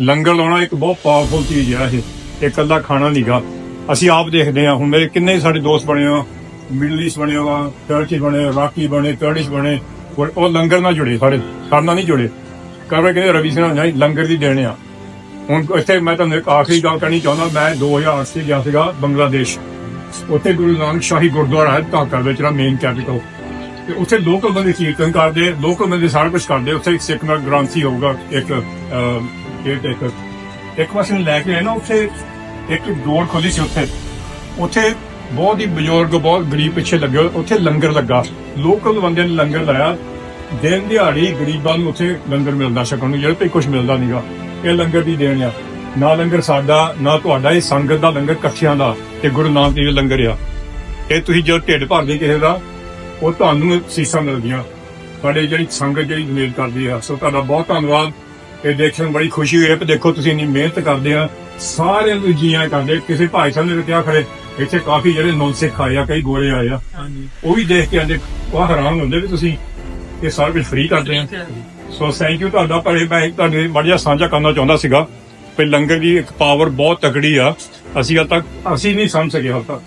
ਲੰਗਰ ਲਾਉਣਾ ਇੱਕ ਬਹੁਤ ਪਾਵਰਫੁਲ ਚੀਜ਼ ਆ ਇਹ। ਇਕੱਲਾ ਖਾਣਾ ਨਹੀਂਗਾ ਅਸੀਂ ਆਪ ਦੇਖਦੇ ਹਾਂ ਹੁਣ ਮੇਰੇ ਕਿੰਨੇ ਸਾਡੇ ਦੋਸਤ ਬਣੇ ਆ। ਮਿਡਲ ਈਸਟ ਬਣੇ ਆ ਟਰਕੀ ਬਣੇ ਰਾਕੀ ਬਣੇ ਕਰਡਿਸ਼ ਬਣੇ। ਉਹ ਲੰਗਰ ਨਾਲ ਜੁੜੇ ਸਾਰੇ ਸਾਡੇ ਨਾਲ ਨਹੀਂ ਜੁੜੇ। ਕਰਵੇ ਕਹਿੰਦੇ ਰਵੀ ਸਿੰਘ ਨਹੀਂ ਲੰਗਰ ਦੀ ਦੇਣੇ ਆ। ਹੁਣ ਇੱਥੇ ਮੈਂ ਤੁਹਾਨੂੰ ਇੱਕ ਆਖਰੀ ਗੱਲ ਕਰਨੀ ਚਾਹੁੰਦਾ, ਮੈਂ 2008 ਚ ਗਿਆ ਸੀਗਾ ਬੰਗਲਾਦੇਸ਼। ਉੱਥੇ ਗੁਰੂ ਨਾਨਕ ਸ਼ਾਹੀ ਗੁਰਦੁਆਰਾ ਹੈ ਢਾਕਾ ਵਿੱਚ, ਜਿਹੜਾ ਮੇਨ ਕੈਪੀਟਲ ਤੇ ਉੱਥੇ ਲੋਕਲ ਬੰਦੇ ਕੀਰਤਨ ਕਰਦੇ ਲੋਕਲ ਬੰਦੇ ਸਾਰਾ ਕੁਝ ਕਰਦੇ। ਉੱਥੇ ਇੱਕ ਸਿੱਖ ਨਾਲ ਗ੍ਰੰਥੀ ਹੋਊਗਾ, ਇੱਕ ਇੱਕ ਇੱਕ ਇੱਕ ਵਾਰ ਲੈ ਕੇ ਆਏ ਨਾ, ਉੱਥੇ ਇੱਕ ਡੋਰ ਖੋਲੀ ਸੀ ਉੱਥੇ। ਉੱਥੇ ਬਹੁਤ ਹੀ ਬਜ਼ੁਰਗ, ਬਹੁਤ ਗਰੀਬ ਪਿੱਛੇ ਲੱਗੇ, ਉੱਥੇ ਲੰਗਰ ਲੱਗਾ। ਲੋਕਲ ਬੰਦੇ ਨੇ ਲੰਗਰ ਲਾਇਆ। ਦਿਨ ਦਿਹਾੜੀ ਗਰੀਬਾਂ ਨੂੰ ਉੱਥੇ ਲੰਗਰ ਮਿਲਦਾ ਛਕਣ ਨੂੰ ਜਿਹੜੇ ਤੇ ਕੁਝ ਮਿਲਦਾ ਨਹੀਂਗਾ ਇਹ ਲੰਗਰ ਦੀ ਦੇਣ ਆ। ਨਾ ਲੰਗਰ ਸਾਡਾ, ਨਾ ਤੁਹਾਡਾ, ਇਹ ਸੰਗਤ ਦਾ ਲੰਗਰ ਇਕੱਠਿਆਂ ਦਾ, ਤੇ ਗੁਰੂ ਨਾਨਕ ਦੇਵ ਦਾ ਲੰਗਰ ਆ। ਇਹ ਤੁਸੀਂ ਜਦੋਂ ਢਿੱਡ ਭਰਦੇ ਕਿਸੇ ਦਾ ਉਹ ਤੁਹਾਨੂੰ ਸੀਸਾਂ ਮਿਲਦੀਆਂ। ਸਾਡੇ ਜਿਹੜੀ ਸੰਗਤ ਜਿਹੜੀ ਡੋਨੇਟ ਕਰਦੀ ਆ ਸੋ ਤੁਹਾਡਾ ਬਹੁਤ ਧੰਨਵਾਦ। ਇਹ ਦੇਖਣ ਬੜੀ ਖੁਸ਼ੀ ਹੋਈ ਹੈ ਕਿ ਦੇਖੋ ਤੁਸੀਂ ਇੰਨੀ ਮਿਹਨਤ ਕਰਦੇ ਆ। ਸਾਰਿਆਂ ਨੂੰ ਜੀਆਂ ਕਰਦੇ ਕਿਸੇ ਭਾਈ ਸਾਹਿਬ ਨੇ ਕਿਹਾ ਖੜੇ ਇੱਥੇ ਕਾਫੀ ਜਿਹੜੇ ਨੌਨ ਸਿੱਖ ਆਏ ਆ ਕਈ ਗੋਰੇ ਆਏ ਆ। ਉਹ ਵੀ ਦੇਖ ਕੇ ਆਂਦੇ ਉਹ ਹੈਰਾਨ ਹੁੰਦੇ ਵੀ ਤੁਸੀਂ ਇਹ ਸਾਰਾ ਕੁਝ ਫ੍ਰੀ ਕਰਦੇ ਆ। ਸੋ ਥੈਂਕ ਯੂ ਤੁਹਾਡਾ ਪਰ ਇਹ ਮੈਂ ਤੁਹਾਡੇ ਬੜੀਆ ਸਾਂਝਾ ਕਰਨਾ ਚਾਹੁੰਦਾ ਸੀਗਾ ਵੀ ਲੰਗਰ ਦੀ ਇੱਕ ਪਾਵਰ ਬਹੁਤ ਤਕੜੀ ਆ। ਅਸੀਂ ਹਾਲ ਤੱਕ ਅਸੀਂ ਨਹੀਂ ਸਮਝ ਸਕੇ ਹਾਲ ਤੱਕ।